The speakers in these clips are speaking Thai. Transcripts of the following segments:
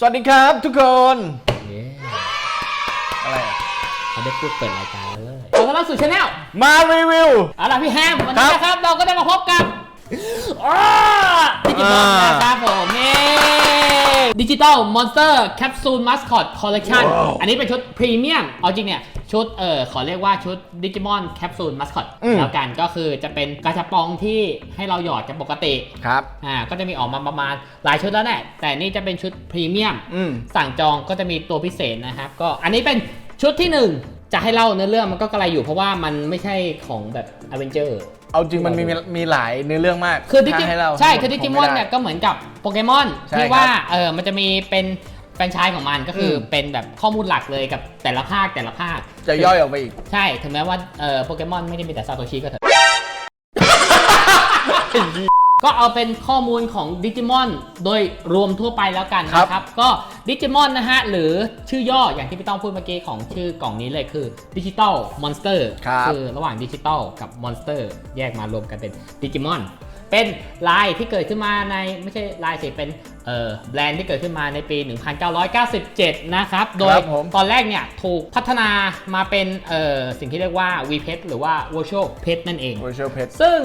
สวัสดีครับทุกคน เย้อะไรอะเขาได้พูดเปิดรายการเลยขอต้อนรับสู่ชาแนลมารีวิว เอาล่ะพี่แฮม วันนี้ครับ นะครับเราก็ได้มาพบกับดิจิตอลอ่านนะครับผมเย้ดิจิตอลมอนสเตอร์แคปซูลมัสคอตคอลเล t ชันอันนี้เป็นชุดพรีเมียมเอาจริงเนี่ย ชุดเออขอเรียกว่าชุดดิจิมอนแคปซูลมัสคอตอืม แล้วกันก็คือจะเป็นกาชาปองที่ให้เราหยอดกันปกติครับ อ่าก็จะมีออกมาประมาณหลายชุดแล้วแหละแต่นี่จะเป็นชุดพรีเมียม อืม สั่งจองก็จะมีตัวพิเศษนะครับ ก็อันนี้เป็นชุดที่หนึ่งจะให้เล่าเนื้อเรื่องมันก็กระไรอยู่เพราะว่ามันไม่ใช่ของแบบอเวนเจอร์ เอาจริงมันมีมีมีหลายเนื้อเรื่องมากคือดิจิถ้าให้เราใช่ คือดิจิมอนผไได้เนี่ยก็เหมือนกับโปเกมอนใช่ที่ครับว่าเออมันจะมีเป็น แฟรนไชส์ของมันก็คืออม เป็นแบบข้อมูลหลักเลยกับแต่ละภาคแต่ละภาค จะย่อยออกไปอีก ใช่ถึงแม้ว่าเออโปเกมอนไม่ได้มีแต่ซาโตชิก็เถอะ ก็เอาเป็นข้อมูลของดิจิมอนโดยรวมทั่วไปแล้วกันนะคครัรับบก็ดิจิมอนนะฮะ หรือชื่อย่ออย่างที่พี่ต้องพูดเมื่อกี้ของชื่อกล่องนี้เลยคือดิจิตอลมอนสเตอร์ครับคือระหว่างดิจิตอลกับมอนสเตอร์แยกมารวมกันเป็นดิจิมอนเป็นลายที่เกิดขึ้นมาในไม่ใช่ลายสิเป็น เอ่อแบรนด์ที่เกิดขึ้นมาในปี 1997 นะครับ โดยครับผมตอนแรกเนี่ยถูกพัฒนามาเป็นเอ่อสิ่งที่เรียกว่า v p e t หรือว่า Virtual Pet นั่นเอง Virtual Pet ซึ่ง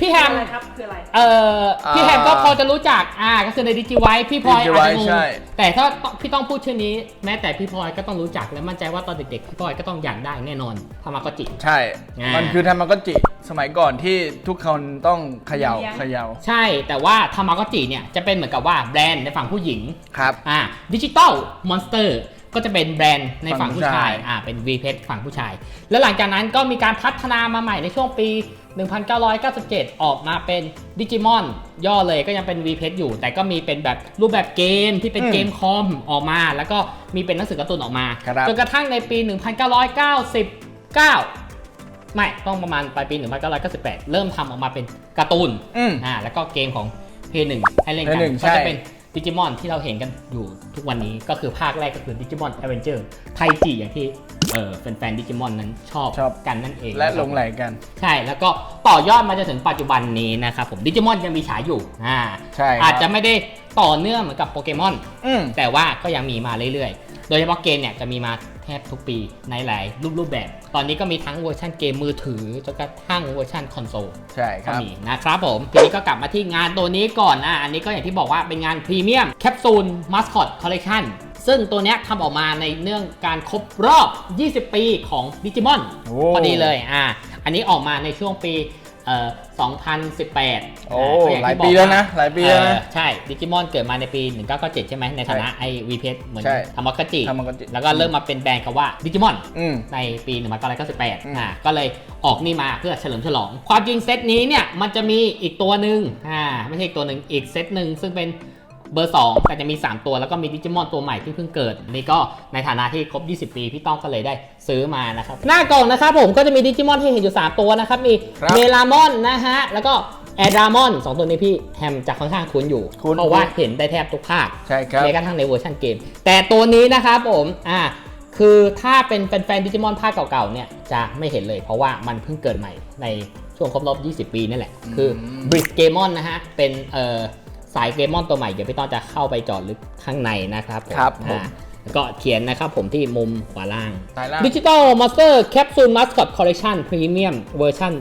พี่แฮคือมอะไรครับคืออะไร เอ่อพี่อ่าแฮมก็พอจะรู้จักอ่าก็คือในดิจิไวพี่พลอยอาจ Digivice จะงงใช่ แต่ถ้าพี่ต้องพูดชื่อนี้ แม้แต่พี่พลอยก็ต้องรู้จักและมั่นใจว่าตอนเด็กๆพี่พลอยก็ต้องอยากได้แน่นอนทามากจิ ใช่ อ่ามั มันคือทามากจิสมัยก่อนที่ทุกคนต้องเขย่าเลี้ยง เขย่าใช่แต่ว่าทามากจิเนี่ยจะเป็นเหมือนกับว่าแบรนด์ในฝั่งผู้หญิงครับ อ่าดิจิตอลมอนสเตอร์ ก็จะเป็นแบรนด์ในฝั่งฝั่งผู้ผู้ชายชายอ่าเป็น v p e t ฝั่งผู้ชาย แล้วหลังจากนั้นก็มีการพัฒนามาใหม่ในช่วงปี 1997 ออกมาเป็นดิจิมอนย่อเลยก็ยังเป็น v p e t อยู่ แต่ก็มีเป็นแบบรูปแบบเกมที่เป็นอืมเกมคอมออกมา แล้วก็มีเป็นหนังสือการ์ตูนออกมาครับจนกระทั่งในปี 1999ไม่ต้องประมาณปลายปี 1998 เริ่มทำออกมาเป็นการ์ตูนอืมอ่าแล้วก็เกมของ P1 ให้เล่นกัน Play 1ก็จะใช่เป็น ดิจิมอนที่เราเห็นกันอยู่ทุกวันนี้ก็คือภาคแรกก็คือดิจิมอน a อเวนเจอร์ไทจิอย่างที่เออแฟนๆดิจิมอนนั้นชอบชอบ กันนั่นเองและนะครับหลงไหลกัน ใช่แล้วก็ต่อยอดมาจนถึงปัจจุบันนี้นะครับผมดิจิมอนยังมีฉายอยู่อ่าใช่ครับอาจจะไม่ได้ต่อเนื่องเหมือนกับโปเกมอน อืมแต่ว่าก็ยังมีมาเรื่อยๆ โดยเฉพาะเกมเนี่ยจะมีมา แทบทุกปีในหลายรูปรูปแบบ ตอนนี้ก็มีทั้งเวอร์ชันเกมมือถือจนกระทั่งเวอร์ชันคอนโซลใช่คก็รับ มีนะครับผม ทีนี้ก็กลับมาที่งานตัวนี้ก่อนอะอันนี้ก็อย่างที่บอกว่าเป็นงานพรีเมียมแคปซูลมาสคอตคอลเล t ชันซึ่งตัวเนี้ยทำออกมาในเนื่องการครบรอบ 20 ปีของดิจิมอนโอ้ พอดีเลยอะอันนี้ออกมาในช่วงปี เอ่อ2018โอ้ะก็งหลายที่บอกปีแล้วนะหลายปีแล้วเอนะอใช่ดิจิมอนเกิดมาในปี 1997 ใช่ไหมในฐานะไอวีเพเหมือนใช่ธรรมกจิ ทามากจิ แล้วก็เริ่มมาเป็นแบรนด์คำว่าดิจิมอน อืม ในปี อืม1998อ่าก็เลยออกนี่มาเพื่อเฉลิมฉลอง ความจริงเซตนี้เนี่ย มันจะมีอีกตัวหนึ่งอ่าไม่ใช่อีกตัวหนึ่งอีกเซตหนึ่งซึ่งเป็น เบอร์ 2 แต่จะมี 3 ตัวแล้วก็มีดิจิมอนตัวใหม่ที่เพิ่งเกิด นี่ก็ในฐานะที่ครบ 20 ปี พี่ต้องก็เลยได้ซื้อมานะครับ หน้ากล่องนะครับผมก็จะมีดิจิมอนที่เห็นอยู่ 3 ตัวนะครับ มีครับเมลามอนนะฮะ แล้วก็แอดรามอนสองตัวนี้พี่แฮมจะค่อนข้างคุ้นอยู่คุ้นเพราะว่าเห็นได้แทบทุกภาคใช่ครับแม้กระทั่งในเวอร์ชันเกม แต่ตัวนี้นะครับผมอ่าคือถ้าเป็นแฟนๆดิจิมอนภาคเก่าๆเนี่ยจะไม่เห็นเลย เพราะว่ามันเพิ่งเกิดใหม่ในช่วงครบรอบ 20 ปีนั่นแหละ คือมบริสเกมอนนะฮะ เป็นเอ่อ สายเกมอนตัวใหม่เดี๋ยวพี่ต้อนจะเข้าไปเจอดลึกข้างในนะครับผมครับผมอ่าแล้วก็เขียนนะครับผมที่มุมขวาล่างสายล่างดิจิตอลมาสเตอร์แคปซูลมาสคอตคอลเลคชันพรีเมียมเวอร์ชัน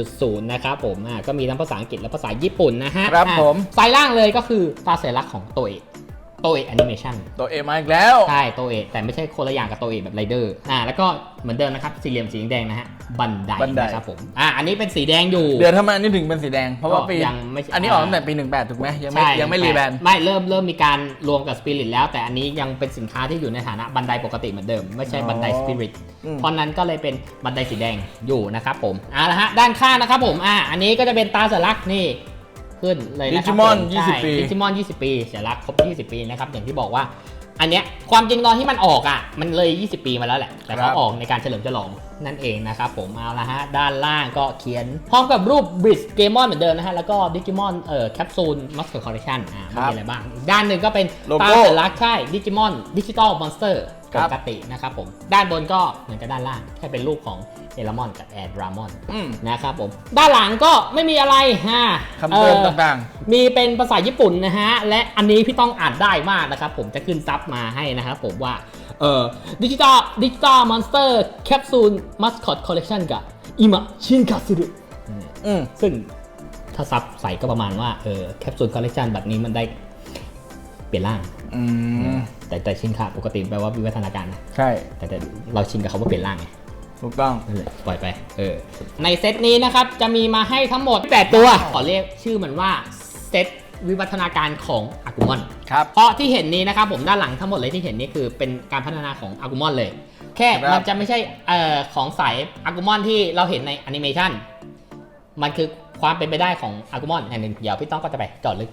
1.0 นะครับผมอ่าก็มีทั้งภาษาอังกฤษและภาษาญี่ปุ่นนะฮะครับอ่าผมสายล่างเลยก็คือตาสัญลักษณ์ของโตเอะ โตเอะแอนิเมชันตัวเอมาอีกแล้ว ใช่โตเอะแต่ไม่ใช่คนละอย่างกับโตเอะแบบไรเดอร์อ่าแล้วก็เหมือนเดิมนะครับสี่เหลี่ยมสีแดงนะฮะบันไดบันไดนะครับผมอ่าอันนี้เป็นสีแดงอยู่ เดือนทำไมอันนี้ถึงเป็นสีแดง เพราะว่าปียังไม่ใช่ อันนี้ออกตั้งแต่ปี 18 ถูกไหมยังไม่ใช่ยังไม่รีแบรนด์ ไม่เริ่มเริ่มมีการรวมกับสปิริตแล้ว แต่อันนี้ยังเป็นสินค้าที่อยู่ในฐานะบันไดปกติเหมือนเดิม ไม่ใช่บันไดอ๋อสปิริตอืม เพราะนั้นก็เลยเป็นบันไดสีแดงอยู่นะครับผมเอาละฮะด้านข้างนะครับผมอ่าอันนี้ก็จะเป็นตาสัญลักษณ์นี่ ขึ้นเลยนะครับ Digimon ผมใช่20ปี ดิจิมอน20 ปีสัญลักษณ์ครบ 20 ปีนะครับอย่างที่บอกว่า อันเนี้ยความจริงตอนที่มันออกอะมันเลย 20 ปีมาแล้วแหละ แต่เขาออกในการเฉลิมฉลองนั่นเองนะครับผมเอาละฮะ ด้านล่างก็เขียน พร้อมกับรูปบริสเกมอนเหมือนเดิมนะฮะ แล้วก็ดิจิมอนเอ่อแคปซูลมัสเตอร์คอลเลคชันอ่าครัมีบอะไรบ้างอีกด้านหนึ่งก็เป็นโลโก้ตาสัญลักษณ์ใช่ดิจิมอนดิจิตอลมอนสเตอร์คปรับกตินะครับผมด้านบนก็เหมือนกับด้านล่างแค่เป็นรูปของ เอลมอนกับแอดรามอนอืม นะครับผม ด้านหลังก็ไม่มีอะไรฮะคำเตือนเอ่อต่างมีเป็นภาษาญี่ปุ่นนะฮะ และอันนี้พี่ต้องอ่านได้มากนะครับ ผมจะขึ้นซับมาให้นะครับผมว่า เอ่อดิจิตอลดิจิตอลมอนสเตอร์แคปซูลมัสคอตคอลเลคชันกับอิมะชินคาสึรุๆอืมซึ่งถ้าซับใส่ก็ประมาณว่า เออแคปซูลคอลเลคชันแบบนี้มันได้เปลี่ยนร่าง อืมแต่แต่ชินคาปกติแปลว่าวิวัฒนาการนะ ใช่ แต่แต่เราชินกับคาว่าเปลี่ยนร่างไง ถูกต้องนั่นแหละปล่อยไป เออ ในเซตนี้นะครับ จะมีมาให้ทั้งหมด 8 ตัว ขอเรียกชื่อมันว่า เซตวิวัฒนาการของอากุมอน ครับ เพราะที่เห็นนี้นะครับผมด้านหลังทั้งหมดเลยที่เห็นนี่คือเป็นการพัฒนาของอากุมอนเลย แค่ครับ มันจะไม่ใช่เอ่อของสายอากุมอนที่เราเห็นในแอนิเมชันมันคือความเป็นไปได้ของอากุมอนอันหนึ่งเดี๋ยวพี่ต้องก็จะไปเจอดลึก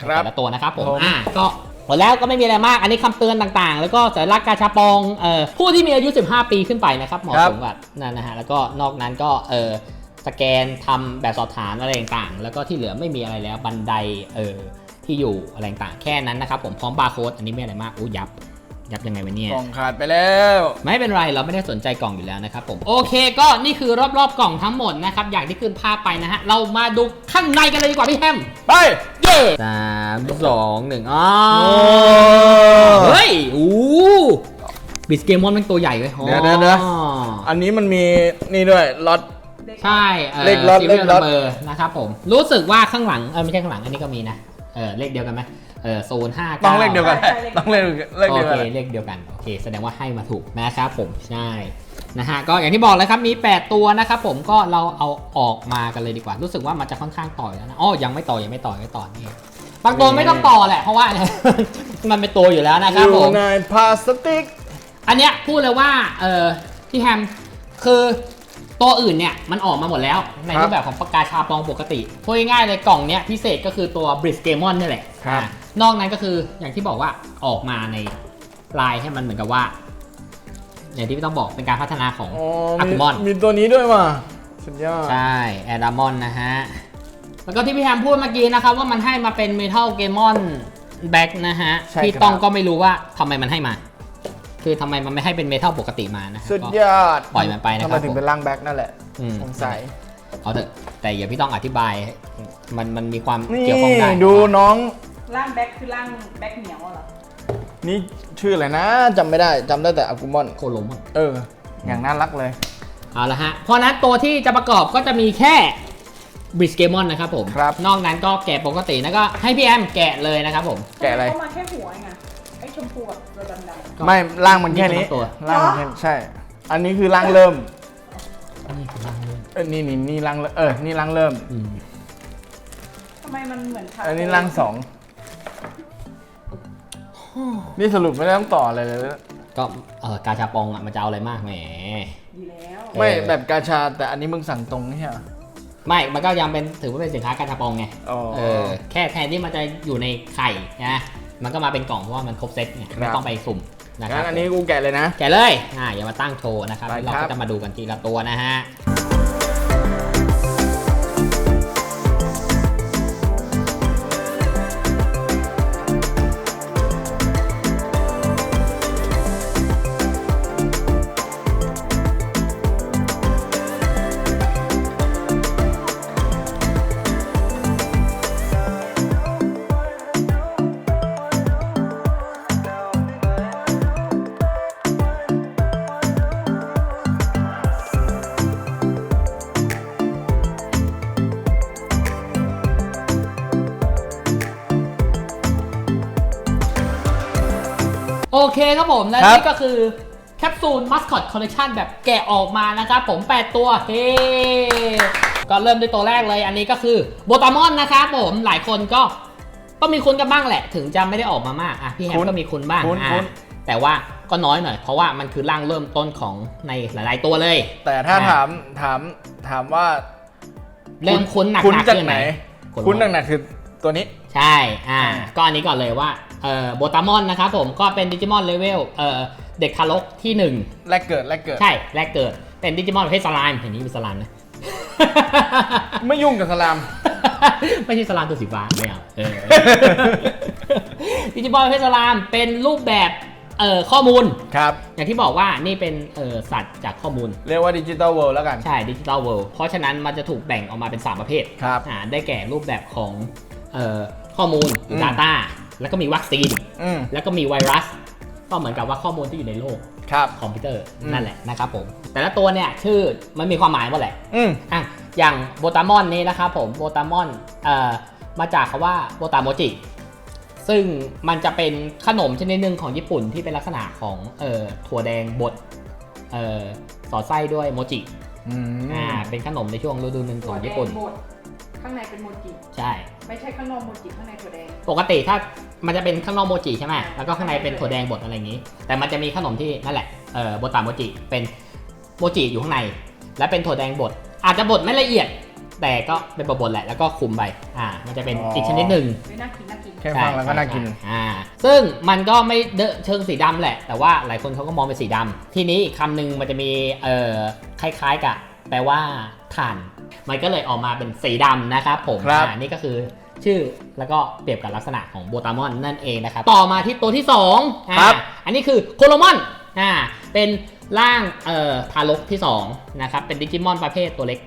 ครับ แต่ละตัวนะครับผมผมอ่า ก็ หมดแล้วก็ไม่มีอะไรมาก อันนี้คำเตือนต่างๆ แล้วก็สัญลักษณ์กาชาปองเอ่อผู้ที่มีอายุ 15 ปีขึ้นไปนะครับเหมาะสมกับนั่นนะฮะแล้วก็นอกนั้นก็เออสแกนทำแบบสอบถามอะไรต่างๆ แล้วก็ที่เหลือไม่มีอะไรแล้วบันไดเออที่อยู่อะไรต่างๆแค่นั้นนะครับผมพร้อมบาร์โค้ดอันนี้ไม่อะไรมากอู้ยับ ยับยังไงวะเนี่ย กล่องขาดไปแล้ว ไม่เป็นไรเราไม่ได้สนใจกล่องอยู่แล้วนะครับผมโอเคก็นี่คือรอบๆกล่องทั้งหมดนะครับ อย่างที่ขึ้นภาพไปนะฮะ เรามาดูข้างในกันเลยดีกว่าพี่แฮมไป เย้สามสองหนึ่งอ๋อเฮ้เฮ้ยยอู้บิสเกมอนมันตัวใหญ่เว้ยอ๋อเดี๋ยวเดี๋ยวเดี๋ยวอันนี้มันมีนี่ด้วยล็อต ใช่อ่อเลขล็อต serial เลขล็อต number นะครับผมรู้สึกว่าข้างหลังเออไม่ใช่ข้างหลังอันนี้ก็มีนะเออเลขเดียวกันไหม เออโซนห้าต้องเลขเดียวกันใช่ใช่เลขต้องเลขเลขโอเดียวเคกัน เลขเดียวกันโอเค แสดงว่าให้มาถูกนะครับผมใช่นะฮะก็อย่างที่บอกเลยครับมี 8 ตัวนะครับผมก็เราเอาออกมากันเลยดีกว่า รู้สึกว่ามันจะค่อนข้างต่ออยู่แล้วนะอ๋อยังไม่ต่อยังไม่ต่อยังไม่ต่อนี่บางตัวไม่ต้องต่อแหละเพราะว่า มันเป็นตัวอยู่แล้วนะคอรับผยู่มในพลาสติก อันเนี้ยพูดเลยว่าเออพี่แฮมคือตัวอื่นเนี่ยมันออกมาหมดแล้ว ในครับรูปแบบของปากกาชาปองปกติพูดง่ายๆเลยกล่องเนี้ยพิเศษก็คือตัวบริสเกมอนนี่แหละครับ อ่า นอกนั้นก็คืออย่างที่บอกว่าออกมาในลายให้มันเหมือนกับว่า อย่างที่พี่ต้องบอกเป็นการพัฒนาของอ๋ออามีกุมอนมีตัวนี้ด้วยว่ะสุดยอดใช่แอดามอนนะฮะ แล้วก็ที่พี่แฮมพูดเมื่อกี้นะครับว่ามันให้มาเป็นเมทัลเกมอนแบ็กนะฮะใช่พี่ครับต้องก็ไม่รู้ว่าทำไมมันให้มา คือทำไมมันไม่ให้เป็นเมทัลปกติมานะฮะสุดก็ยอดปล่อยมันไปนะครับทำไมถึผงมเป็นร่างแบ็คนั่นแหละอืมสงสัยเอาเถอะแต่อย่าพี่ต้องอธิบาย มันมันมีความนี่เกี่ยวข้องได้ดูน้อง ร่างแบ็คคือร่างแบ็คเหนียวเหรอ นี่ชื่ออะไรนะจำไม่ได้จำได้แต่อากุมอนโคโลมอนเออ อย่างน่ารักเลย เอาละฮะ เพราะฉะนั้นตัวที่จะประกอบก็จะมีแค่บริสเกมอนนะครับผม ครับ นอกนั้นก็แกะปกติแล้วก็ให้พี่แอมแกะเลยนะครับผม แกะอะไร เข้ามาแค่หัวไงไอ้ชมพูกับตัวดำ ก็ไม่ร่างมันแค่นี้นี่คือทั้งตัว ร่างมันแค่ใช่ อันนี้คือร่างเริ่มนี่คือร่างเริ่มเออนี่นี่นี่ร่างเริ่มเออนี่ร่างเริ่ม อืม ๆทำไมมันเหมือนทาอันนี้ร่างสอง นี่สรุปไม่ได้ต้องต่ออะไรเลยก็เออกาชาปองอะมันจะเอาอะไรมากแหมดีแล้วไม่เออ แบบกาชาแต่อันนี้มึงสั่งตรงนี่ใช่ไหมไม่มันก็ยังเป็นถือว่าเป็นสินค้ากาชาปองไงอ๋อเออแค่แทนที่มันจะอยู่ในไข่นะมันก็มาเป็นกล่องเพราะว่ามันครบเซ็ตไงครับ ไม่ต้องไปสุ่มนะครังั้บนอันนี้กูแกะเลยนะ แกะเลยอ่าอย่ามาตั้งโชว์นะครับไปครับ เราก็จะมาดูกันทีละตัวนะฮะ เคครับผมและครับนี่ก็คือแคปซูลมัสคอตคอลเลคชันแบบแกะออกมานะครับผม 8 ตัวเฮ้ก็เริ่มด้วยตัวแรกเลย อันนี้ก็คือโบตามอนนะครับผมหลายคนก็ต้องมีคุ้นกันบ้างแหละ ถึงจะไม่ได้ออกมามากอะพี่แฮมคุ้นก็มีคุ้นบ้างคุ้นอะคุ้นแต่ว่าก็น้อยหน่อย เพราะว่ามันคือร่างเริ่มต้นของในหลาย ๆ ตัวเลย แต่ถ้าอะถามถามถามว่า เริ่มคุ้นหนักคุ้นๆจากขึ้นไหไหนนคุ้นหนักๆคือตัวนี้ ใช่อ่าก็อันนี้ก่อนเลยว่าเอ่อ โบตามอนนะครับผมก็เป็นดิจิมอนเลเวลเอ่อเด็กทารกที่แรกเกิดแรกเกิด1ใช่ แรกเกิด เป็นดิจิมอนประเภทสไลม์เห็นนี้มีสไลม์นะ ไม่ยุ่งกับสลาม ไม่ใช่สลามตัวสีฟ้าไม่เอาเออดิจิมอนประเภทสลามเป็นรูปแบบเอ่อข้อมูลครับ อย่างที่บอกว่านี่เป็นเอ่อสัตว์จากข้อมูล เรียกว่าดิจิ t a ลเวิลด์แล้วกัน ใช่ดิจิ t a ลเวิลด์เพราะฉะนั้นมันจะถูกแบ่งออกมาเป็น 3 ประเภทครับอ่าได้แก่รูปแบบของเอ่อข้อมูลอืม Data แล้วก็มีวัคซีน อืมแล้วก็มีไวรัส ก็เหมือนกับว่าข้อมูลที่อยู่ในโลกครับ คอมพิวเตอร์อืม นั่นแหละนะครับผม แต่ละตัวเนี่ยชื่อมันมีความหมายหมดแหละอืมอะอย่างโบตามอนนี้นะครับผมโบตามอนเอ่อมาจากคำว่าโบตามโมจิ ซึ่งมันจะเป็นขนมชนิดหนึ่งของญี่ปุ่นที่เป็นลักษณะของเอ่อถั่วแดงบดเอ่อสอดไส้ด้วยโมจิ อืม อ่า เป็นขนมในช่วงฤดูหนึ่งของญี่ปุ่นถั่วแดงบด ข้างในเป็นโมจิ ใช่ ไม่ใช่ข้างนอกโมจิข้างในถั่วแดง ปกติถ้ามันจะเป็นข้างนอกโมจิใช่ไหมแล้วก็ข้างในเป็นถั่วแดงบดอะไรอย่างนี้ แต่มันจะมีขนมที่นั่นแหละ เอ่อโบตามโมจิ เป็นโมจิอยู่ข้างใน และเป็นถั่วแดงบด อาจจะบดไม่ละเอียด แต่ก็เป็นบดๆแหละ แล้วก็คุมไป อ่า มันจะเป็นอีกชนิดหนึ่งไม่น่ากินน่ากิน แค่ฟังแล้วก็น่ากินใช่ใช่อ่า ซึ่งมันก็ไม่เดอะเชิงสีดำแหละ แต่ว่าหลายคนเขาก็มองเป็นสีดำทีนี้อีกคำหนึ่งมันจะมี เอ่อ คล้ายๆกับแปลว่าถ่าน มันก็เลยออกมาเป็นสีดำนะครับผมครับอ่านี่ก็คือชื่อแล้วก็เปรียบกับลักษณะของโบตามอนนั่นเองนะครับ ต่อมาที่ตัวที่2อ่าครับ อันนี้คือโคโลมอนอ่าเป็นร่างเอ่อทารกที่2นะครับเป็นดิจิมอนประเภทตัวเล็ก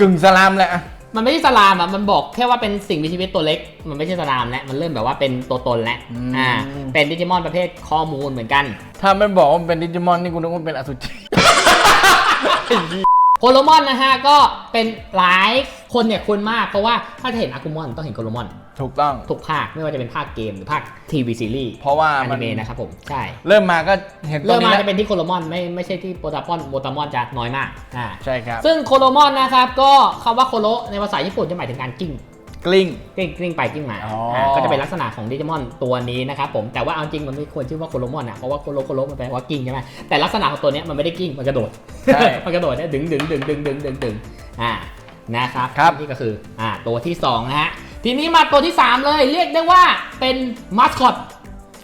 กึ่งสลามแหละอะ มันไม่ใช่สลามอะ มันบอกแค่ว่าเป็นสิ่งมีชีวิตตัวเล็ก มันไม่ใช่สลามแล้ว มันเริ่มแบบว่าเป็นตัวตนแล้วอ่า เป็นดิจิมอนประเภทข้อมูลเหมือนกัน ถ้าไม่บอกว่ามันเป็นดิจิมอนนี่กูนึกว่าเป็นอสุจิ โคโลมอนนะฮะก็เป็นหลายคนเนี่ยคุ้นมากเพราะว่าถ้าจะเห็นอากุมอนต้องเห็นโคโลมอนถูกต้องทุกภาคไม่ว่าจะเป็นภาคเกมหรือภาคทีวีซีรีส์เพราะว่าอมันินเมะนะครับผมใช่เริ่มมาก็เห็นตัวเริ่มนี้มาแล้วจะเป็นที่โคโลมอนไม่ไม่ใช่ที่โปตามอนโมตามอนจะน้อยมากอ่าใช่ครับซึ่งโคโลมอนนะครับก็คำว่าโคโลในภาษาญี่ปุ่นจะหมายถึงการกิ้ง กลิ้ง กลิ้งกลิ้งไปกลิ้งมาอ๋ออ่าก็จะเป็นลักษณะของดิจิมอนตัวนี้นะครับผมแต่ว่าเอาจริงมันไม่ควรชื่อว่าโคโลมอนอะเพราะว่าโคโลโคโลมันแปลว่ากิ้งใช่ไหมแต่ลักษณะของตัวเนี้ยมันไม่ได้กิ้งมันกระโดด ใช่ มันกระโดดเนี่ยดึงดึงดึงดึงดึงดึงดึงอ่านะครับครับ นี่ก็คืออ่าตัวที่สองนะฮะทีนี้มาตัวที่สามเลยเรียกได้ว่าเป็นมาสคอต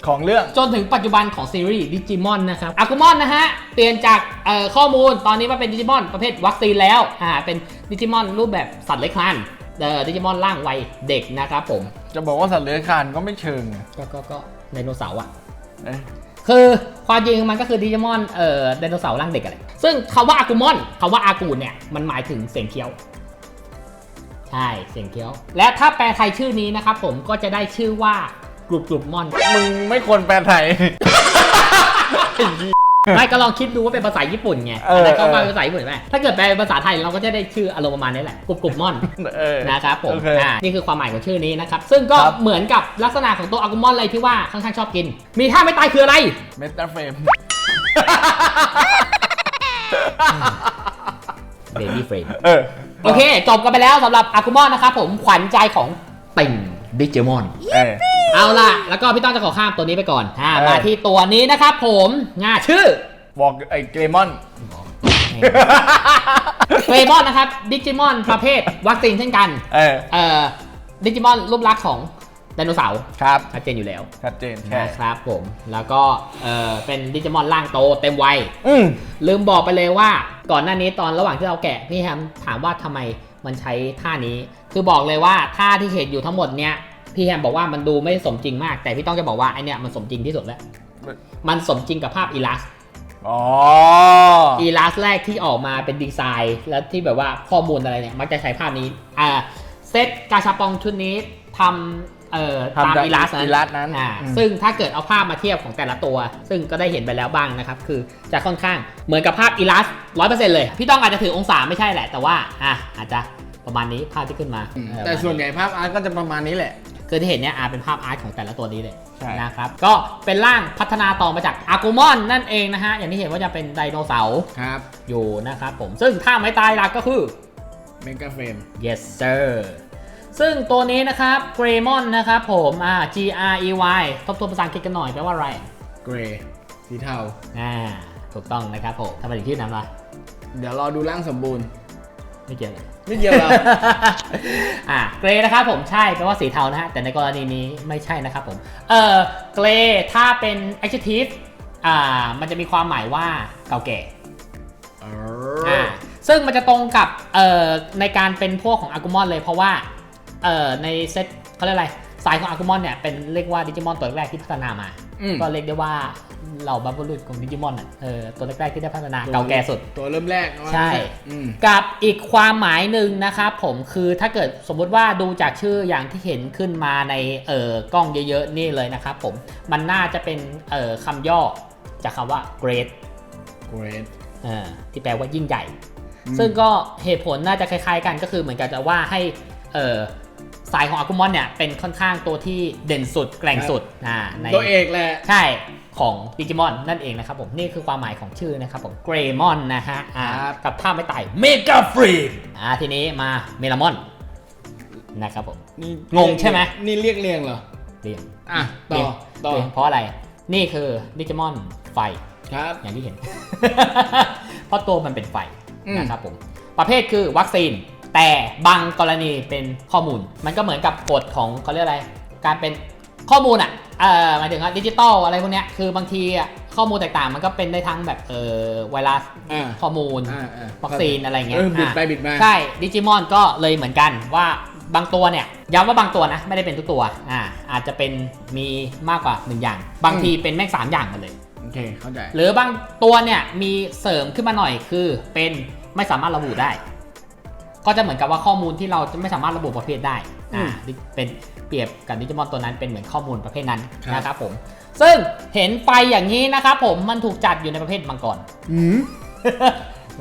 ของเรื่อง จนถึงปัจจุบันของซีรีส์ดิจิมอนนะครับอากุมอนนะฮะ เปลี่ยนจากเอ่อข้อมูลตอนนี้มาเป็นดิจิมอนประเภทวัคซีนแล้วอ่าเป็นดิจิมอนรูปแบบสัตว์เลื้อยคลานเอ่อ ดิจิมอนร่างวัยเด็กนะครับผม จะบอกว่าสัตว์เลื้อยคลานก็ไม่เชิงอะก็ก็ก็ไดโนเสาร์อะเอ้ยคือความจริงมันก็คือดิจิมอนเอ่อไดโนเสาร์ร่างเด็กอะไร ซึ่งคำว่าอากุมอนคำว่าอากูเนี่ยมันหมายถึงเสียงเคี้ยว ใช่เสียงเคี้ยว และถ้าแปลไทยชื่อนี้นะครับผมก็จะได้ชื่อว่ากลุ่มกลุ่มมอน มึงไม่ควรแปลไทย ไม่ก็ลองคิดดูว่าเป็นภาษาญี่ปุ่นไงเออแล้วก็มาเออเป็นภาษาญี่ปุ่นไหมถ้าเกิดแปลเป็นภาษาไทยเราก็จะได้ชื่ออารมณ์ประมาณนี้แหละกลุ่มกลุ่มมอนเออนะครับผมโอเคอ่านี่คือความหมายของชื่อนี้นะครับซึ่งก็ครับ เหมือนกับลักษณะของตัวอากุมอนเลยที่ว่าค่อนข้างชอบกิน มีท่าไม่ตายคืออะไร เมตาเฟรม เบบี้เฟรม เออ โอเค จบกันไปแล้วสำหรับอากุมอนนะครับผมขวัญใจของติ่ง ดิจิมอนเออเอาล่ะ แล้วก็พี่ต้องจะขอข้ามตัวนี้ไปก่อนอ่าเออ มาที่ตัวนี้นะครับผมง่าชื่อบอกไอ้เกรมอนเกรมอนนะครับ ดิจิมอนประเภทวัคซีนเช่นกัน เออ เอ่อ ดิจิมอนรูปลักษณ์ของไดโนเสาร์ครับ ชัดเจนอยู่แล้วชัดเจนแค่นะครับผม แล้วก็ เอ่อ เป็นดิจิมอนร่างโตเต็มวัย อืมลืมบอกไปเลยว่าก่อนหน้านี้ตอนระหว่างที่เราแกะพี่แฮมถามว่าทำไม มันใช้ท่านี้ คือบอกเลยว่าท่าที่เห็นอยู่ทั้งหมดเนี้ยพี่แฮมบอกว่ามันดูไม่สมจริงมาก แต่พี่ต้องจะบอกว่าไอเนี้ยมันสมจริงที่สุดแล้ว มันสมจริงกับภาพอีลัสอ๋ออีลัสแรกที่ออกมาเป็นดีไซน์ แล้วที่แบบว่าข้อมูลอะไรเนี่ยมักจะใช้ภาพนี้อ่าเซตกาชาปองชุดนี้ทำ เอ่อทำตามจากอีลัสอีลัสนั้นอ่าอืม ซึ่งถ้าเกิดเอาภาพมาเทียบของแต่ละตัว ซึ่งก็ได้เห็นไปแล้วบ้างนะครับ คือจะค่อนข้างเหมือนกับภาพอีลัสร้อยเปอร์เซ็นต์เลย พี่ต้องอาจจะถือองศาไม่ใช่แหละ แต่ว่าอะอาจจะประมาณนี้ภาพที่ขึ้นมาเออแต่ส่วนใหญ่ภาพอาร์ตก็จะประมาณนี้แหละ คือที่เห็นเนี่ยอาเป็นภาพอาร์ตของแต่ละตัวนี้เลยใช่ นะครับก็เป็นร่างพัฒนาต่อมาจากอากูมอนนั่นเองนะฮะอย่างที่เห็นว่าจะเป็นไดโนเสาร์ครับ อยู่นะครับผมซึ่งถ้าไม่ตายหลักก็คือ เมกาเฟรม yes sir ซึ่งตัวนี้นะครับ Greymon นะครับผมอ่า G R E Y ทบทวนภาษาอังกฤษกันหน่อยแปลว่าอะไรเกรย์สีเทา อ่าถูกต้องนะครับผมทำไมถึงชื่อนั้นล่ะเดี๋ยวรอดูร่างสมบูรณ์ ไม่เกี่ยวเลย ไม่เกี่ยวหรออ่าเกรนะครับผมใช่แปลว่าสีเทานะฮะแต่ในกรณีนี้ไม่ใช่นะครับผม เอ่อเกรถ้าเป็น adjective อ่ามันจะมีความหมายว่าเก่าแก่อ่าซึ่งมันจะตรงกับเอ่อในการเป็นพวกของอากุมอนเลยเพราะว่า เอ่อในเซตเขาเรียกอะไร สายของอากุมอนเนี่ยเป็นเรียกว่าดิจิมอนตัวแรกที่พัฒนามา อืม ก็เรียกได้ว่าเราบัฟเฟอร์ลุดของดิจิมอนอะเออตัวแรกๆที่ได้พัฒนาเก่าแก่สุด ตัวเริ่มแรกว่าใช่ อืม กับอีกความหมายหนึ่งนะครับผมคือถ้าเกิดสมมุติว่าดูจากชื่ออย่างที่เห็นขึ้นมาในเอ่อกล้องเยอะๆนี่เลยนะครับผมมันน่าจะเป็นเอ่อคำย่อจากคำว่า great great เอ่อที่แปลว่ายิ่งใหญ่ อืม ซึ่งก็เหตุผลน่าจะคล้ายๆกันก็คือเหมือนกันจะว่าให้เอ่อ สายของอากุมอนเนี่ยเป็นค่อนข้างตัวที่เด่นสุดแกร่งสุดอ่าในตัวเอกแหละใช่ของดิจิมอนนั่นเองนะครับผมนี่คือความหมายของชื่อนะครับผมเกรมอนนะฮะอ่าครับกับท่าไม่ตายเมกาฟรีอ่าทีนี้มาเมลามอนนะครับผมนี่งงใช่ไหมนี่เรียกเรียงเหรอเรียงอะต่เรีอยงต่อเรียงเพราะอะไรนี่คือดิจิมอนไฟครับอย่างที่เห็น เพราะตัวมันเป็นไฟอืมนะครับผมประเภทคือวัคซีน แต่บางกรณีเป็นข้อมูล มันก็เหมือนกับกฎของเขาเรียกอะไร การเป็นข้อมูลอะเอ่อหมายถึงว่าดิจิตอลอะไรพวกเนี้ยคือบางทีอะข้อมูลต่างๆ มันก็เป็นได้ทั้งแบบเออไวรัสอ่า ข้อมูล อ่าอ่าวัคซีนอะไรเงี้ยเออบิดอะไปบิดมา ใช่ดิจิมอนก็เลยเหมือนกันว่าบางตัวเนี่ยย้ำว่าบางตัวนะ ไม่ได้เป็นทุกตัวอ่าอาจจะเป็นมีมากกว่าหนึ่งอย่าง บางทีเป็นแม่งสามอย่างมาเลย โอเค เข้าใจ หรือบางตัวเนี่ยมีเสริมขึ้นมาหน่อยคือเป็นไม่สามารถระบุได้ ก็จะเหมือนกับว่าข้อมูลที่เราจะไม่สามารถระบุประเภทได้อ่าอืมเป็นเปรียบกับดิจิมอนตัวนั้นเป็นเหมือนข้อมูลประเภทนั้นครับนะครับผม ซึ่งเห็นไฟอย่างนี้นะครับผมมันถูกจัดอยู่ในประเภทมังกรหืม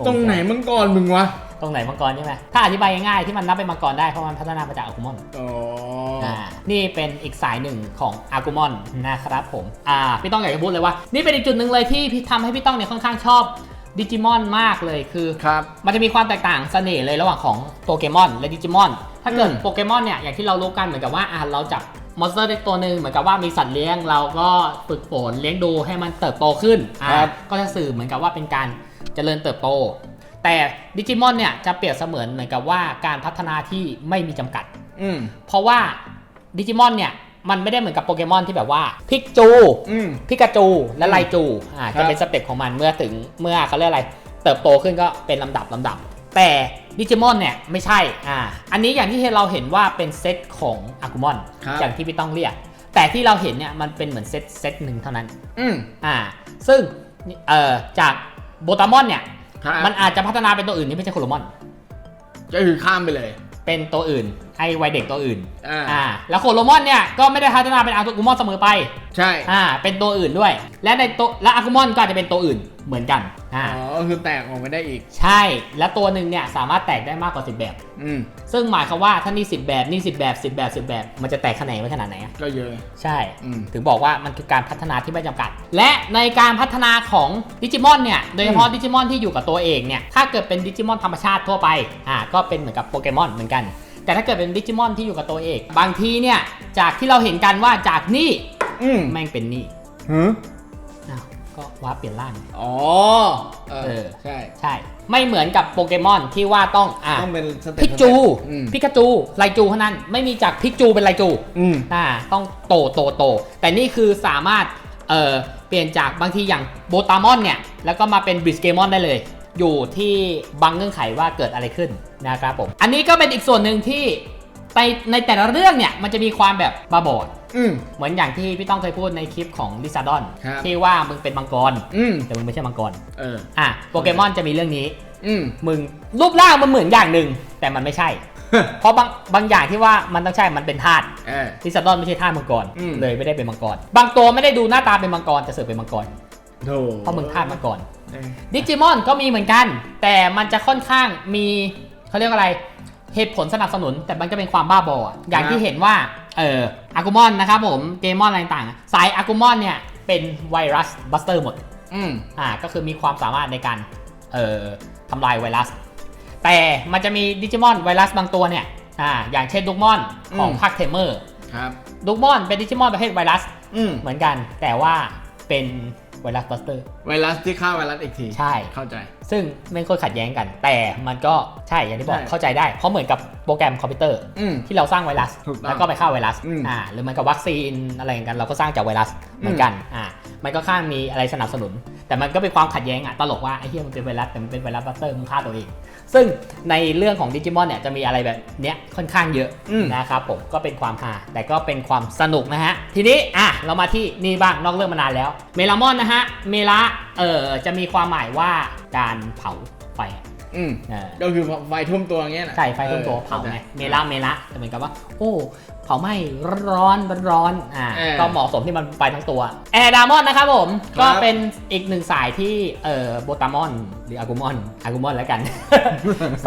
ตรงไหนมังกรมึงวะตรงไหนมังกรใช่ไหมถ้าอธิบายง่ายๆที่มันนับเป็นมังกรได้เพราะมันพัฒนามาจากอากุมอนอ๋ออ่านี่เป็นอีกสายหนึ่งของอากุมอนนะครับผม อ่า พี่ต้องอยากจะพูดเลยว่า นี่เป็นอีกจุดหนึ่งเลยที่พี่ทำให้พี่ต้องเนี่ยค่อนข้างชอบ ดิจิมอนมากเลยคือครับมันจะมีความแตกต่างเสน่ห์เลยระหว่างของโปเกมอนและดิจิมอนถ้าเกิดอืมโปเกมอนเนี่ยอย่างที่เรารู้กันเหมือนกับว่าอ่าเราจับมอนสเตอร์เล็กตัวหนึ่งเหมือนกับว่ามีสัตว์เลี้ยงเราก็ฝึกฝนเลี้ยงดูให้มันเติบโตขึ้นอ่าครับ ก็จะสื่อเหมือนกับว่าเป็นการเจริญเติบโต แต่ดิจิมอนเนี่ยจะเปรียบเสมือนเหมือนกับว่าการพัฒนาที่ไม่มีจำกัด อืม เพราะว่าดิจิมอนเนี่ย มันไม่ได้เหมือนกับโปเกมอนที่แบบว่าพิกจูอืมพิกาจูและไลจูอ่าครัจะบเป็นสเต็ปของมันเมื่อถึงเมื่อเขาเรียกอะไร เติบโตขึ้นก็เป็นลำดับลำดับ แต่ดิจิมอนเนี่ยไม่ใช่อ่าอันนี้อย่างที่เราเห็นว่าเป็นเซตของอากุมอนครับอย่างที่พี่ต้องเรียก แต่ที่เราเห็นเนี่ยมันเป็นเหมือนเซตเซตหนึ่งเท่านั้นอืมอ่า ซึ่งเอ่อจากโบตามอนเนี่ยครับมันอาจจะพัฒนาเป็นตัวอื่นที่ไม่ใช่โคโลมอนก็คือข้ามไปเลย เป็นตัวอื่น ไอ้วัยเด็กตัวอื่น อ่า อ่า แล้วโคโลมอนเนี่ยก็ไม่ได้พัฒนาเป็นอากุมอนเสมอไป ใช่ อ่า เป็นตัวอื่นด้วย และในตัวและอากุมอนก็อาจจะเป็นตัวอื่นเหมือนกันอ่าอ๋อก็คือแตกออกมาได้อีก ใช่ และตัวหนึ่งเนี่ยสามารถแตกได้มากกว่า 10 แบบ อืม ซึ่งหมายความว่าถ้านี่ 10 แบบนี่ 10 แบบ 10 แบบ 10 แบบ มันจะแตกแขนงไว้ขนาดไหนอะก็เยอะ ใช่ อืม ถึงบอกว่ามันคือการพัฒนาที่ไม่จำกัด และในการพัฒนาของดิจิมอนเนี่ย โดยเฉพาะดิจิมอนที่อยู่กับตัวเองเนี่ย ถ้าเกิดเป็นดิจิมอนธรรมชาติทั่วไป อ่า ก็เป็นเหมือนกับโปเกมอนเหมือนกัน แต่ถ้าเกิดเป็นดิจิมอนที่อยู่กับตัวเองบางทีเนี่ยจากที่เราเห็นกันว่าจากนี่อืมแม่งเป็นนี่หืออ้าวก็ว้าร์ปเปลี่ยนร่าง อ๋อ เอเออ อ ใช่ ใช่ ไม่เหมือนกับโปเกมอนที่ว่าต้องอ่าต้องเป็นสเต็ปพิกจู อืมพิกาจูไลจูเท่านั้น ไม่มีจากพิกจูเป็นไลจูอืม อ่าต้องโตโตโต แต่นี่คือสามารถเอ่อเปลี่ยนจากบางทีอย่างโบตามอนเนี่ย แล้วก็มาเป็นบริสเกมอนได้เลย อยู่ที่บางเงื่อนไขว่าเกิดอะไรขึ้นนะครับผม อันนี้ก็เป็นอีกส่วนหนึ่งที่ในในแต่ละเรื่องเนี่ยมันจะมีความแบบบาบอดอืมเหมือนอย่างที่พี่ต้องเคยพูดในคลิปของลิซาดอนครับที่ว่ามึงเป็นมังกรอืมแต่มึงไม่ใช่มังกรเอออะโปเกมอนจะมีเรื่องนี้อืมมึงรูปร่างมันเหมือนอย่างหนึ่งแต่มันไม่ใช่ เพราะบางบางอย่างที่ว่ามันต้องใช่มันเป็นธาตุเออลิซาดอนไม่ใช่ท่าสมังกรอืมเลยไม่ได้เป็นมังกรบางตัวไม่ได้ดูหน้าตาเป็นมังกรแต่เสือกเป็นมังกรโถเพราะมึงท่าสมังกรเออ ดิจิมอนก็มีเหมือนกัน แต่มันจะค่อนข้างมีเขาเรียกว่าอะไร เหตุผลสนับสนุน แต่มันก็เป็นความบ้าบออะอย่างที่เห็นว่า เอออากุมอนนะครับผม เกมอนอะไรต่างๆสายอากุมอนเนี่ยเป็นไวรัสบัสเตอร์หมด อืมอ่า ก็คือมีความสามารถในการ เอ่อทำลายไวรัส แต่มันจะมีดิจิมอนไวรัสบางตัวเนี่ย อ่า อย่างเช่นดุกมอนของอืม ภาคเทมเมอร์ ครับ ดุกมอนเป็นดิจิมอนประเภทไวรัส อืม เหมือนกัน แต่ว่าเป็นไวรัสบัสเตอร์ ไวรัสที่ฆ่าไวรัสอีกทีใช่ เข้าใจ ซึ่งไม่ค่อยขัดแย้งกัน แต่มันก็ใช่อย่างที่บอกใช่เข้าใจได้ เพราะเหมือนกับโปรแกรมคอมพิวเตอร์อืมที่เราสร้างไวรัสถูกต้องแล้วก็ไปฆ่าไวรัสอืมอ่าหรือเหมันกับวัคซีนอะไรอย่างกันเราก็สร้างจากไวรัสเหมือนกันอ่ามันก็ข้างมีอะไรสนับสนุน แต่มันก็เป็นความขัดแย้งอะตลกว่าไอ้เหี้ยมันเป็นไวรัสแต่มันเป็นไวรัสบัสเตอร์มึงฆ่าตัวเอง ซึ่งในเรื่องของดิจิมอนเนี่ยจะมีอะไรแบบเนี้ยค่อนข้างเยอะอืมนะครับผมก็เป็นความฮาแต่ก็เป็นความสนุกนะฮะ ทีนี้อะเรามาที่นี่บ้างนอกเรื่องมานานแล้ว เมลามอนนะฮะเมละเออจะมีความหมายว่าการเผาไฟอะอืมเออก็คือไฟท่วมตัวอย่างเงี้ยนะใช่ไฟท่วมตัวออเผาไงเมละเมละจะเหมือนกับว่า โอ้ เผาไหม้ร้อนๆร้อนๆอ่าเออก็เหมาะสมที่มันไปทั้งตัวแอร์ดามอนนะครับผมครับ ก็เป็นอีกหนึ่งสายที่เอ่อโบตามอนหรืออากูมอนอากูมอนแล้วกัน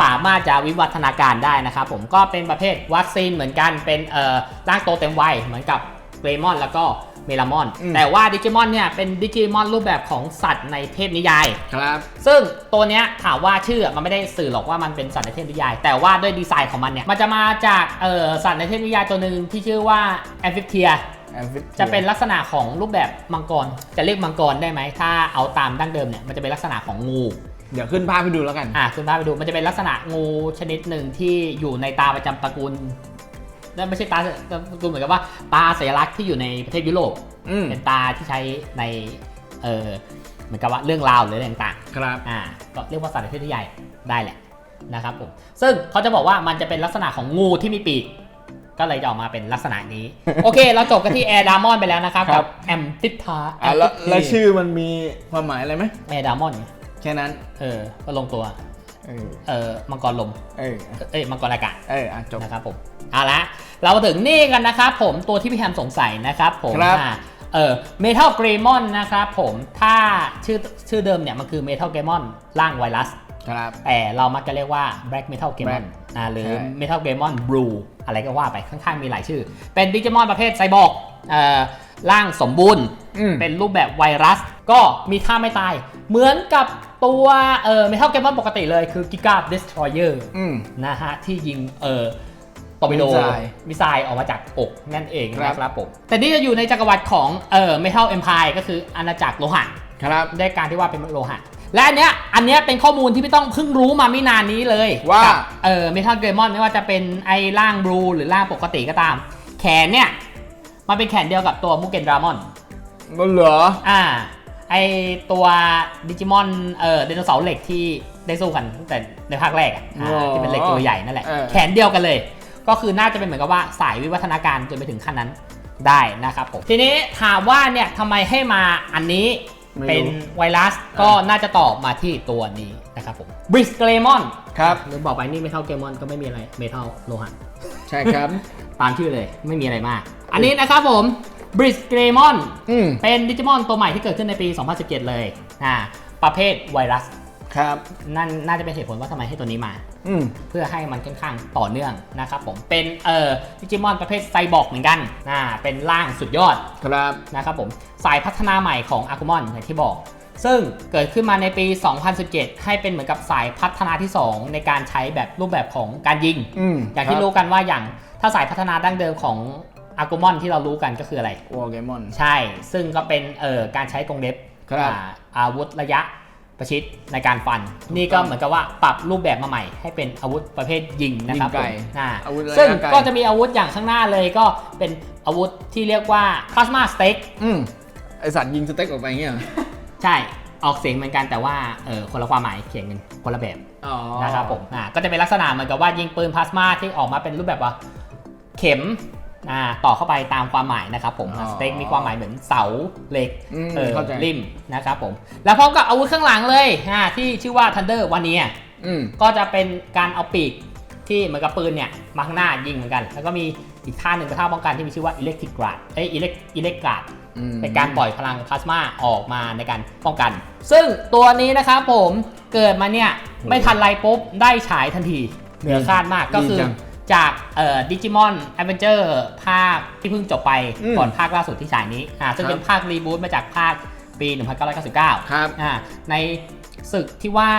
สามารถจะวิวัฒนาการได้นะครับผมก็เป็นประเภทวัคซีนเหมือนกันเป็นเอ่อร่างโตเต็มวัยเหมือนกับเกรมอนแล้วก็ เมลามอน อืม แต่ว่าดิจิมอนเนี่ยเป็นดิจิมอนรูปแบบของสัตว์ในเทพนิยาย ครับ ซึ่งตัวเนี้ยถามว่าชื่อมันไม่ได้สื่อหรอกว่ามันเป็นสัตว์ในเทพนิยาย แต่ว่าด้วยดีไซน์ของมันเนี่ยมันจะมาจากเอ่อสัตว์ในเทพนิยายตัวหนึ่งที่ชื่อว่าแอมฟิเทียจะเป็นลักษณะของรูปแบบมังกร จะเรียกมังกรได้ไหม ถ้าเอาตามดั้งเดิมเนี่ย มันจะเป็นลักษณะของงู เดี๋ยวขึ้นภาพให้ดูแล้วกัน อะคุณพาไปดู มันจะเป็นลักษณะงูชนิดหนึ่งที่อยู่ในตาประจำตระกูล นั่นไม่ใช่ตาตระกูลเหมือนกับว่า ตาสัญลักษณ์ที่อยู่ในประเทศยุโรปอืมเป็นตาที่ใช้ในเออเหมือนกับว่าเรื่องราวหรืออะไรต่างๆครับอ่าก็เรียกว่าสัตว์ในเทพนิยายได้แหละนะครับผมซึ่งเขาจะบอกว่ามันจะเป็นลักษณะของงูที่มีปีก ก็เลยจะออกมาเป็นลักษณะนี้ โอเค เราจบกันที่แอร์ดามอนไปแล้วนะครับครักับแอมติทาอะแล้วแล้วชื่อมันมีความหมายอะไรไหมแอร์ดามอนแค่นั้นเออก็ลงตัวเออเออมังกรลม เออเอ้ยมังกรอากาศเอออะจบนะครับผม เอาละเรามาถึงนี่กันนะครับผมตัวที่พี่แฮมสงสัยนะครับผมครับอ่าเออเมทัลเกรมอนนะครับผมถ้าชื่อชื่อเดิมเนี่ยมันคือเมทัลเกรมอนร่างไวรัสครับ แต่เรามักจะเรียกว่า Black Metal Greymon Black อ่าหรือ ใช่ Metal Greymon Blue อะไรก็ว่าไปข้างๆมีหลายชื่อ เป็นดิจิมอนประเภทไซบอร์กเอ่อร่างสมบูรณ์ อืม เป็นรูปแบบไวรัส ก็มีท่าไม่ตาย เหมือนกับตัวเอ่อ Metal Greymon ปกติเลยคือ Giga Destroyer อืม นะฮะที่ยิงเอ่อ ตอร์ปิโดมิสไซล์ มิสไซล์ออกมาจากอกนั่นเองครับนะครับผมแต่นี่จะอยู่ในจักรวรรดิของเอ่อ Metal Empire ก็คืออาณาจักรโลหะครับได้การที่ว่าเป็นโลหะ และอันเนี้ยอันเนี้ยเป็นข้อมูลที่ไม่ต้องเพิ่งรู้มาไม่นานนี้เลยว่ากับเออเมทัลเกรมอนไม่ว่าจะเป็นไอ้ร่างบลูหรือร่างปกติก็ตาม แขนเนี่ยมันเป็นแขนเดียวกับตัวมูเกนดรามอนมันเหรอ อ่าไอตัวดิจิมอนเอ่อไดโนเสาร์เหล็กที่ได้สู้กันตั้งแต่ในภาคแรกอะอ่าอ๋อที่เป็นเหล็กตัวใหญ่นั่นแหละ เออ แขนเดียวกันเลย ก็คือน่าจะเป็นเหมือนกับว่าสายวิวัฒนาการจนไปถึงขั้นนั้นได้นะครับผมทีนี้ถามว่าเนี่ยทำไมให้มาอันนี้ไม่รู้เป็นไวรัสก็น่าจะตอบมาที่ตัวนี้นะครับผมบริสเกรมอนครับหรือบอกไปนี่เมทัลเกรมอนก็ไม่มีอะไรเมทัลโลหะใช่ครับ ตามชื่อเลยไม่มีอะไรมาก อันนี้นะครับผมบริสเกรมอนอืมเป็นดิจิมอนตัวใหม่ที่เกิดขึ้นในปี 2017 เลยอ่าประเภทไวรัส ครับ นั่นน่าจะเป็นเหตุผลว่าทำไมให้ตัวนี้มา อืม เพื่อให้มันค่อนข้างต่อเนื่องนะครับผมเป็นเอ่อดิจิมอนประเภทไซบอร์กเหมือนกันอ่าเป็นร่างสุดยอดครับ นะครับผมสายพัฒนาใหม่ของอ g ก m o n อย่างที่บอก ซึ่งเกิดขึ้นมาในปี 2017 ให้เป็นเหมือนกับสายพัฒนาที่ 2 ในการใช้แบบรูปแบบของการยิง อืมอย่างที่รู้กันว่าอย่างถ้าสายพัฒนาดั้งเดิมของอ g ก m o n ที่เรารู้กันก็คืออะไร วอร์เกมอน ใช่ ซึ่งก็เป็นเอ่อการใช้กรงเล็บครับ อ่าอาวุธระยะ ประชิดในการฟัน นี่ก็เหมือนกับว่าปรับรูปแบบมาใหม่ ให้เป็นอาวุธประเภทยิงนะครับยิงไกลผมอ่าอาวุธระยะซึ่งไกลก็จะมีอาวุธอย่างข้างหน้าเลยก็เป็นอาวุธที่เรียกว่า plasma stake อืมไอสัตว์ยิงสเต็กออกไปเงี้ยเหรอใช่ออกเสียงเหมือนกันแต่ว่าเออคนละความหมายเขียนกันคนละแบบอ๋อนะครับผมอ่าก็จะเป็นลักษณะเหมือนกับว่ายิงปืนพลาสมาที่ออกมาเป็นรูปแบบว่า เข็มอ่า ต่อเข้าไปตามความหมายนะครับผมสเต็กมีความหมายเหมือนเสาเหล็กอืมเออเข้าใจริมนะครับผม แล้วพร้อมกับอาวุธข้างหลังเลยอ่าที่ชื่อว่า Thunder วันนี้อืมก็จะเป็นการเอาปีกที่เหมือนกับปืนเนี่ยมาข้างหน้ายิงเหมือนกัน แล้วก็มีอีกท่าหนึ่งเป็นท่าป้องกันที่มีชื่อว่า Electric Guard เอ้ย Elect Elect Guard อืมเป็นการปล่อยพลังพลาสมาออกมาในการป้องกัน ซึ่งตัวนี้นะครับผมเกิดมาเนี่ยไม่ทันไรปุ๊บได้ฉายทันทีเหนือคาดมากก็คือดี จังจากเอ่อดิจิมอนแอดเวนเจอร์ภาคที่เพิ่งจบไปอืมก่อนภาคล่าสุดที่ฉายนี้อ่าซึ่งครับเป็นภาครีบูตมาจากภาคปี 1999ครับอ่าในศึกที่ว่า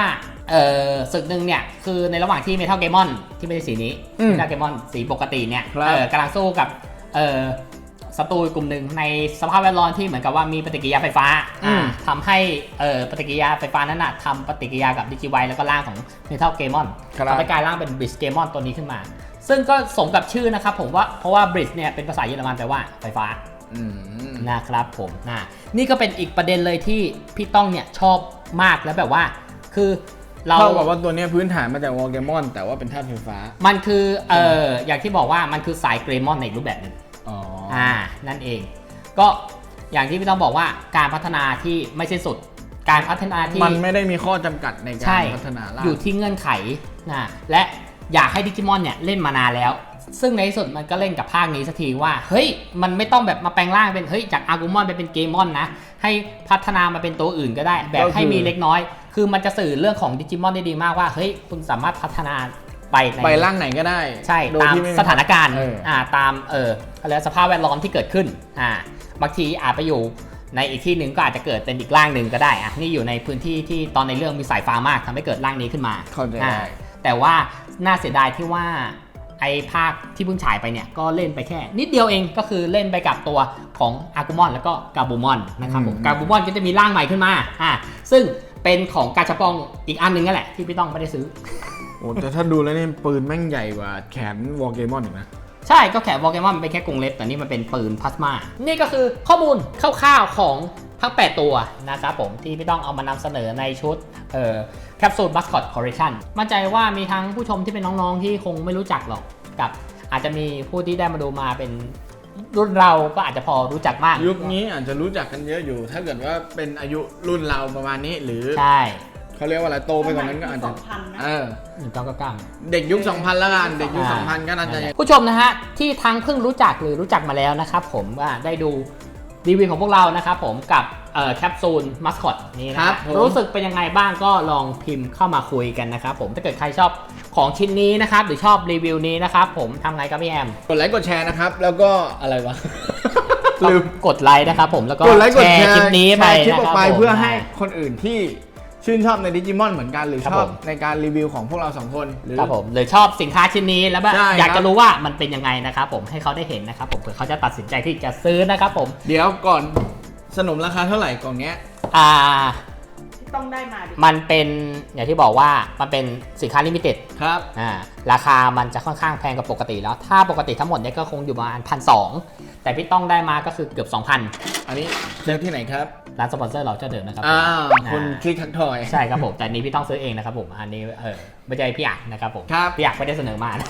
เอ่อศึกหนึ่งเนี่ยคือในระหว่างที่เมทัลเกมอนที่ไม่ใช่สีนี้อืมเมทัลเกมอนสีปกติเนี่ยครับ เอ่อกำลังสู้กับเอ่อศัตรูกลุ่มหนึ่งในสภาพแวดล้อมที่เหมือนกับว่ามีปฏิกิริยาไฟฟ้าอืมอ่าทำให้เอ่อปฏิกิริยาไฟฟ้านั้นนะทำปฏิกิริยากับดิจิไวแล้วก็ร่างของเมทัลเกมอน ครับ ทำให้กลายร่างเป็นบริสเกมอนตัวนี้ขึ้นมา ซึ่งก็สมกับชื่อนะครับผมว่าเพราะว่าบริสเนี่ยเป็นภาษาเยอรมันแปลว่าไฟฟ้าอืมนะครับผมนะนี่ก็เป็นอีกประเด็นเลยที่พี่ต้องเนี่ยชอบมากแล้วแบบว่า คือเรา เท่ากับว่าตัวเนี้ยพื้นฐานมาจากวอลเกมอน แต่ว่าเป็นธาตุไฟฟ้า มันคือเอออย่างที่บอกว่ามันคือสายเกรมอนในอีกรูปแบบหนึ่งอ๋ออ่านั่นเอง ก็อย่างที่พี่ต้องบอกว่าการพัฒนาที่ไม่สิ้นสุด การพัฒนาที่ มันไม่ได้มีข้อจำกัดในกาใช่รพัฒนาล่างอยู่ที่เงื่อนไขนะและ อยากให้ดิจิมอนเนี่ยเล่นมานานแล้ว ซึ่งในที่สุดมันก็เล่นกับภาคนี้สักทีว่าเฮ้ยมันไม่ต้องแบบมาแปลงร่างเป็นเฮ้ยจากอาร์กูมอนไปเป็นเกมอนนะ ให้พัฒนามาเป็นตัวอื่นก็ได้ แบบให้มีเล็กน้อย คือมันจะสื่อเรื่องของดิจิมอนได้ดีมากว่าเฮ้ยคุณสามารถพัฒนาไปในไปร่างไหนก็ได้ ใช่โดยตามที่ไสถานการณ์เอออ่าตามเอออะไรสภาพแวดล้อมที่เกิดขึ้นอ่าบางทีอาจไปอยู่ในอีกที่หนึ่งก็อาจจะเกิดเป็นอีกร่างหนึ่งก็ได้อะนี่อยู่ในพื้นที่ที่ตอนในเรื่องมีสายฟ้ามากทำให้เกิดร่างนี้ขึ้นมาเข้าใจอ่าได้ แต่ว่าน่าเสียดายที่ว่าไอ้ภาคที่เพิ่งฉายไปเนี่ยก็เล่นไปแค่ นิดเดียวเองก็คือเล่นไปกับตัวของอากูมอนแล้วก็กาบูมอนนะครับผมอืมกาบูมอนก็จะมีร่างใหม่ขึ้นมาอ่าซึ่งเป็นของกาชาปองอีกอันหนึงนั่นแหละที่พี่ต้องไม่ได้ซื้อโอ้แต่ถ้าดูแล้วนี่ปืนแม่งใหญ่กว่าแขนวอลเกมอนอีกนะใช่ก็แขนโปเกมอนมันเป็นแค่กรงเล็บแต่นี่มันเป็นปืนพลาสมา นี่ก็คือข้อมูลคร่าวๆของ ทั้ง 8 ตัวนะครับผมที่พี่ต้องเอามานำเสนอในชุดเอ่อแคปซูลบัสคอตคอร์เรชันมั่นใจว่ามีทั้งผู้ชมที่เป็นน้องๆ ที่คงไม่รู้จักหรอกกับ อาจจะมีผู้ที่ได้มาดูมาเป็นรุ่นเราก็อาจจะพอรู้จักมาก ยุคนี้อาจจะรู้จักกันเยอะอยู่ ถ้าเกิดว่าเป็นอายุรุ่นเราประมาณนี้หรือใช่เขาเรียกว่าอะไรโตไปกว่านั้นก็อาจสจะองพันนะเออหนึ่งเก้าเก้าเก้าเด็กยุค 2000แล้วกันเด็กยุคอ่า2000ก็น่าจะยังผู้ชมนะฮะที่ทั้งเพิ่งรู้จักหรือรู้จักมาแล้วนะครับผมว่าได้ดู รีวิวของพวกเรานะครับผมกับเอ่อแคปซูลมัสคอตนี้นะคครัรับบผมรู้สึกเป็นยังไงบ้างก็ลองพิมพ์เข้ามาคุยกันนะครับผมถ้าเกิดใครชอบของชิ้นนี้นะครับหรือชอบรีวิวนี้นะครับผมทำไงครับพี่แอมกดไลค์กดแชร์นะครับ แล้วก็อะไรวะลืมกดไลค์นะครับผมแล้วก็กดไลค์กดแชร์คลิปนี้ไปแชร์คลิปออกไปนะครับผมเพื่อให้คนอื่นที่ ชื่นชอบในดิจิมอนเหมือนกันหรือครับชอบผม ในการรีวิวของพวกเราสองคนหรือ ครับผมหรือชอบสินค้าชิ้นนี้แล้วแบบใช่อยากครัจะบรู้ว่ามันเป็นยังไงนะครับผมให้เขาได้เห็นนะครับผมเผื่อเขาจะตัดสินใจที่จะซื้อนะครับผมเดี๋ยวก่อนสนมราคาเท่าไหร่กล่องเนี้ย อ่าที่ต้องได้มาดิมันเป็นอย่างที่บอกว่ามันเป็นสินค้าลิมิเต็ดครับ อ่าราคามันจะค่อนข้างแพงกว่าปกติแล้ว ถ้าปกติทั้งหมดเนี่ยก็คงอยู่ประมาณพันส แต่พี่ต้องได้มาก็คือเกือบ 2,000 อันนี้เลือกที่ไหนครับ ร้านสปอนเซอร์เราเจะเดิมนะครับอ่าผมคุณอ่าคลิกทักทอย ใช่ครับผมแต่อันนี้พี่ต้องซื้อเองนะครับผมอันนี้เออไม่ใช่พี่อักนะครับผมครับ พี่อักไม่ได้เสนอมานะ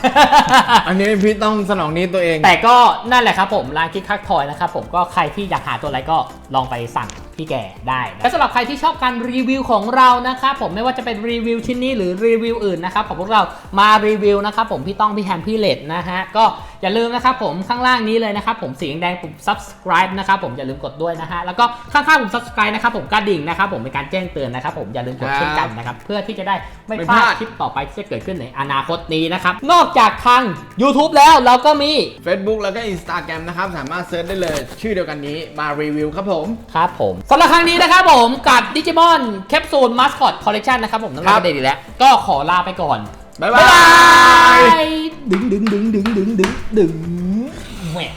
อันนี้พี่ต้องสนองนี้ตัวเอง แต่ก็นั่นแหละครับผมร้านคิกคักทอยนะครับผมก็ใครที่อยากหาตัวอะไรก็ลองไปสั่งพี่แก่ได้นะและสำหรับใครที่ชอบการรีวิวของเรานะครับผมไม่ว่าจะเป็นรีวิวชิ้นนี้หรือรีวิวอื่นนะครับของพวกเรามารีวิวนะครับผมพี่ต้องพี่แฮมพี่เลดนะฮะก็ อย่าลืมนะครับผมข้างล่างนี้เลยนะครับผมสีแดงๆปุ่ม subscribe นะครับผมอย่าลืมกดด้วยนะฮะแล้วก็ข้างๆปุ่ม subscribe นะครับผมกระดิ่งนะครับผมเป็นการแจ้งเตือนนะครับผมอย่าลืมกดครับเช่นกันนะครับเพื่อที่จะได้ไม่ไม่พลาดพลาดคลิปต่อไปที่จะเกิดขึ้นในอนาคตนี้นะครับนอกจากทาง YouTube แล้วเราก็มี Facebook แล้วก็ Instagram นะครับสามารถเซิร์ชได้เลยชื่อเดียวกันนี้มารีวิวครับผมครับผมสำหรับครั้งนี้นะครับผมกับดิจิมอนแคปซูลมาสคอตคอลเลคชันนะครับผมน้ำครัลายบประเด็นอีกแล้วก็ขอลาไปก่อน บ๊ายบาย ดึงดึงดึงดึงดึงดึงดึงแหวะ